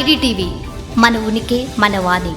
IDTV మన ఉనికి మన వాణి.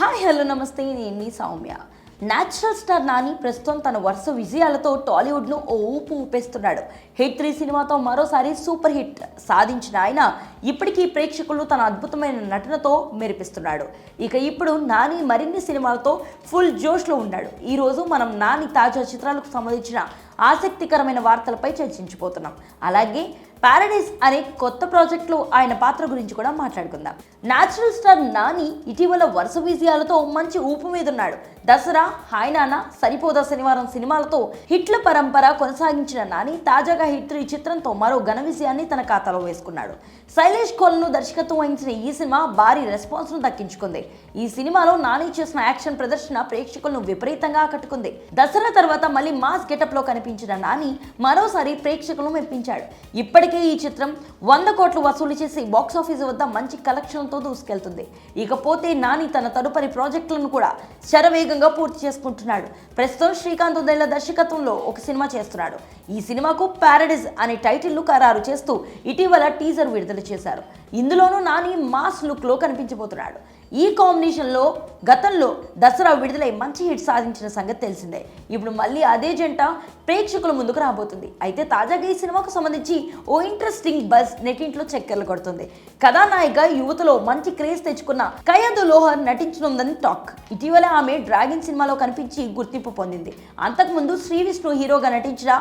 హాయ్ హలో నమస్తే. నేను మీ సౌమ్య. న్యాచురల్ స్టార్ నాని ప్రస్తుతం తన వరుస విజయాలతో టాలీవుడ్ను ఓ ఊపు ఊపేస్తున్నాడు. హిట్ త్రీ సినిమాతో మరోసారి సూపర్ హిట్ సాధించిన ఆయన ఇప్పటికీ ప్రేక్షకులు తన అద్భుతమైన నటనతో మెరిపిస్తున్నాడు. ఇక ఇప్పుడు నాని మరిన్ని సినిమాలతో ఫుల్ జోష్లో ఉన్నాడు. ఈరోజు మనం నాని తాజా చిత్రాలకు సంబంధించిన ఆసక్తికరమైన వార్తలపై చర్చించిపోతున్నాం. అలాగే పారడైస్ అనే కొత్త ప్రాజెక్ట్లో ఆయన పాత్ర గురించి కూడా మాట్లాడుకుందాం. న్యాచురల్ స్టార్ నాని ఇటీవల వరుస విజయాలతో మంచి ఊపు మీద ఉన్నాడు దసరా హాయ్ నాన్న సరిపోదా శనివారం సినిమాలతో హిట్ల పరంపర కొనసాగించిన నాని తాజాగా హిట్ త్రీ చిత్రంతో మరో ఘన విజయాన్ని తన ఖాతాలో వేసుకున్నాడు. శైలేష్ కోల్ను దర్శకత్వం వహించిన ఈ సినిమా భారీ రెస్పాన్స్ను దక్కించుకుంది. ఈ సినిమాలో నాని చేసిన యాక్షన్ ప్రదర్శన ప్రేక్షకులను విపరీతంగా ఆకట్టుకుంది. దసరా తర్వాత మళ్ళీ మాస్ గెటప్లో కనిపించిన నాని మరోసారి ప్రేక్షకులను మెప్పించాడు. ఇప్పటికీ ఈ చిత్రం వంద కోట్లు వసూలు చేసి బాక్సాఫీస్ వద్ద మంచి కలెక్షన్లతో దూసుకెళ్తుంది. ఇకపోతే నాని తన తదుపరి ప్రాజెక్టులను కూడా శరవేగంగా పూర్తి చేసుకుంటున్నాడు. ప్రస్తుతం శ్రీకాంత్ ఉదయల దర్శకత్వంలో ఒక సినిమా చేస్తున్నాడు. ఈ సినిమాకు ప్యారడైజ్ అనే టైటిల్ను ఖరారు చేస్తూ ఇటీవల టీజర్ విడుదల చేశారు. ఇందులోనూ నాని మాస్ లుక్లో కనిపించబోతున్నాడు. ఈ కాంబినేషన్లో గతంలో దసరా విడుదలై మంచి హిట్ సాధించిన సంగతి తెలిసిందే. ఇప్పుడు మళ్ళీ అదే జంట ప్రేక్షకుల ముందుకు రాబోతుంది. అయితే తాజాగా ఈ సినిమాకు సంబంధించి ఓ ఇంట్రెస్టింగ్ బస్ నెటింట్లో చక్కెర్లు కొడుతుంది. కథానాయిక యువతలో మంచి క్రేజ్ తెచ్చుకున్న కయదు లోహర్ నటించనుందని టాక్. ఇటీవల ఆమె డ్రాగన్ సినిమాలో కనిపించి గుర్తింపు పొందింది. అంతకుముందు శ్రీ విష్ణు హీరోగా నటించిన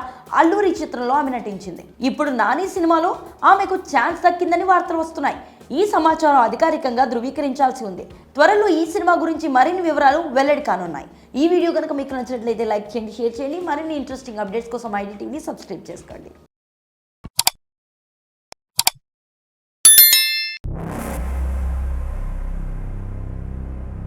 అల్లూరి చిత్రంలో ఆమె నటించింది. ఇప్పుడు నాని సినిమాలో ఆమెకు ఛాన్స్ దక్కిందని వార్తలు వస్తున్నాయి. ఈ సమాచారం అధికారికంగా ధృవీకరించాల్సి ఉంది. త్వరలో ఈ సినిమా గురించి మరిన్ని వివరాలు వెల్లడి కానున్నాయి. ఈ వీడియో కనుక మీకు నచ్చినట్లయితే లైక్ చేయండి షేర్ చేయండి. మరిన్ని ఇంట్రెస్టింగ్ అప్డేట్స్ కోసం ఐడి టీవీని సబ్స్క్రైబ్ చేసుకోండి.